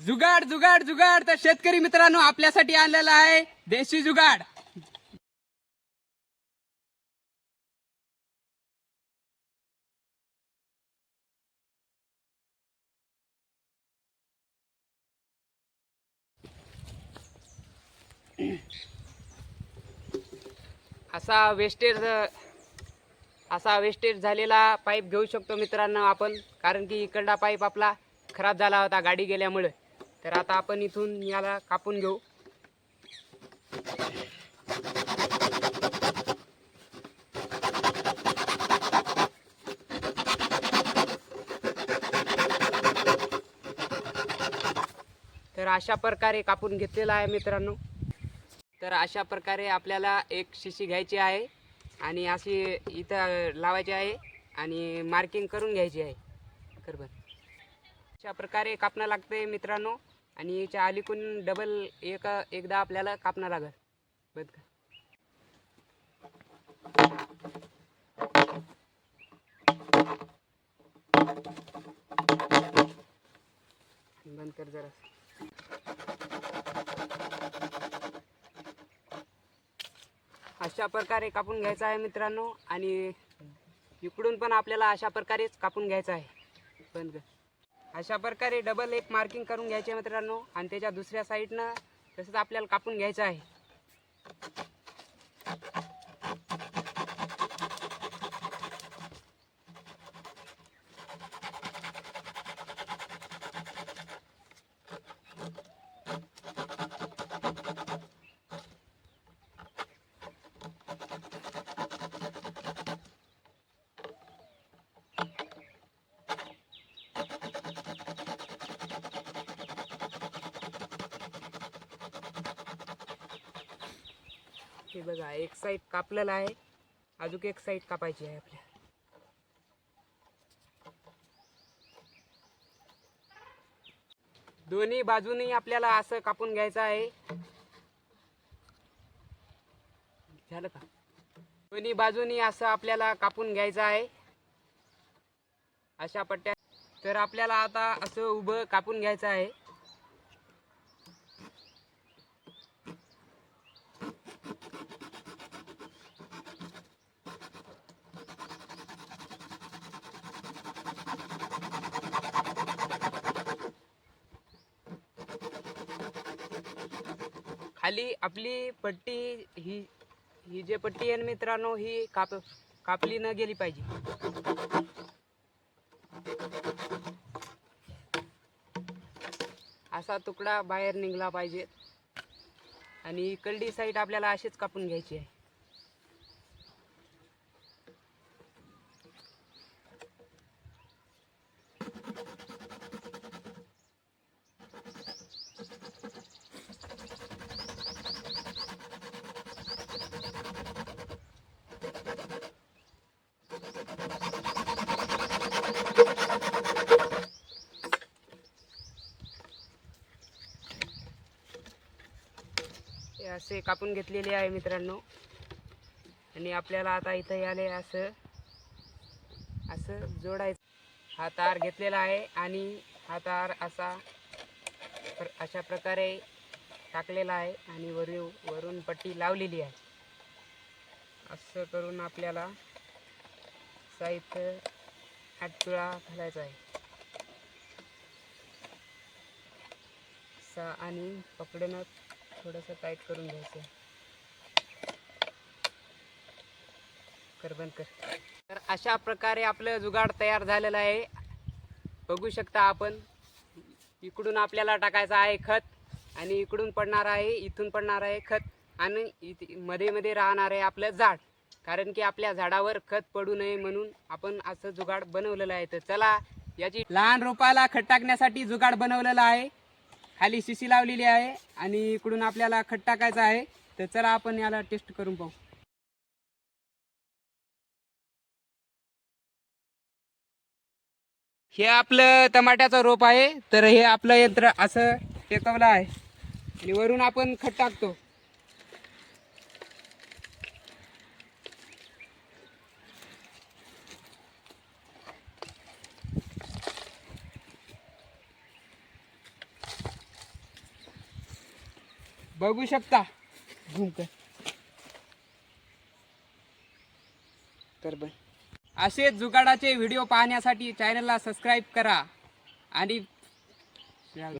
जुगाड जुगाड जुगाड तर शेतकरी मित्रांनो आपल्यासाठी आणलेला आहे. देशी जुगाड. असा वेस्टेज असा वेस्टेज झालेला पाईप घेऊ शकतो मित्रांनो आपण. कारण की इकडला पाईप आपला खराब झाला होता गाडी गेल्यामुळे. तर आता आपण इथून याला कापून घेऊ. तर अशा प्रकारे कापून घेतलेला आहे मित्रांनो. तर अशा प्रकारे आपल्याला एक शिशी घ्यायची आहे आणि अशी इथं लावायची आहे आणि मार्किंग करून घ्यायची आहे. बरोबर अशा प्रकारे कापणं लागते मित्रांनो. आणि याच्या अलीकडून डबल एक एकदा आपल्याला कापणं लागत बघ का बंद कर जरा. अशा प्रकारे कापून घ्यायचं आहे मित्रांनो. आणि इकडून पण आपल्याला अशा प्रकारेच कापून घ्यायचं आहे. बंद कर. अशा प्रकारे डबल एक मार्किंग करून घ्यायचे मित्रांनो. आणि त्याच्या दुसऱ्या साईडनं तसंच आपल्याला कापून घ्यायचं आहे. हे बघा एक साईड कापलेला आहे. अजून एक साईड कापायची आहे आपल्या. दोन्ही बाजूनी आपल्याला असं कापून घ्यायचं आहे. झालं का? दोन्ही बाजूनी असं आपल्याला कापून घ्यायचं आहे. अशा पट्ट्या तर आपल्याला आता असं उभं कापून घ्यायचं आहे. खाली आपली पट्टी ही ही जे पट्टी आहे मित्रांनो ही काप कापली न गेली पाहिजे. असा तुकडा बाहेर निघला पाहिजे. आणि कलडी साईड आपल्याला अशीच कापून घ्यायची आहे हे असे कापून घेतलेले आहे मित्रांनो. आणि आपल्याला आता इथं याले असं असं जोडायचं. हा तार घेतलेला आहे आणि हा तार असा प्र- अशा प्रकारे टाकलेला आहे आणि वरून वरून पट्टी लावलेली आहे. असं करून आपल्याला साहित्य आठपिळा घालायचा आहे. सा आणि पकडणं थोडंसं टाईट करून घ्यायचं. कर बंद कर. तर अशा प्रकारे आपलं जुगाड तयार झालेलं आहे. बघू शकता आपण इकडून आपल्याला टाकायचं आहे खत आणि इकडून पडणार आहे इथून पडणार आहे खत आणि इथे मध्ये मध्ये राहणार आहे आपलं झाड. कारण की आपल्या झाडावर खत पडू नये म्हणून आपण असं जुगाड बनवलेलं आहे. तर चला याची लहान रोपाला खत टाकण्यासाठी जुगाड बनवलेला आहे. खाली शिशी लावलेली आहे आणि इकडून आपल्याला खट टाकायचं आहे. तर चला आपण याला टेस्ट करून पाहू. हे आपलं टमाट्याचं रोप आहे. तर हे आपलं यंत्र असं टेकवलं आहे. आणि वरून आपण खट टाकतो. बघू शकता. झूम तर कर असे जुगाडाचे व्हिडिओ पाहण्यासाठी चॅनलला सबस्क्राईब करा. आणि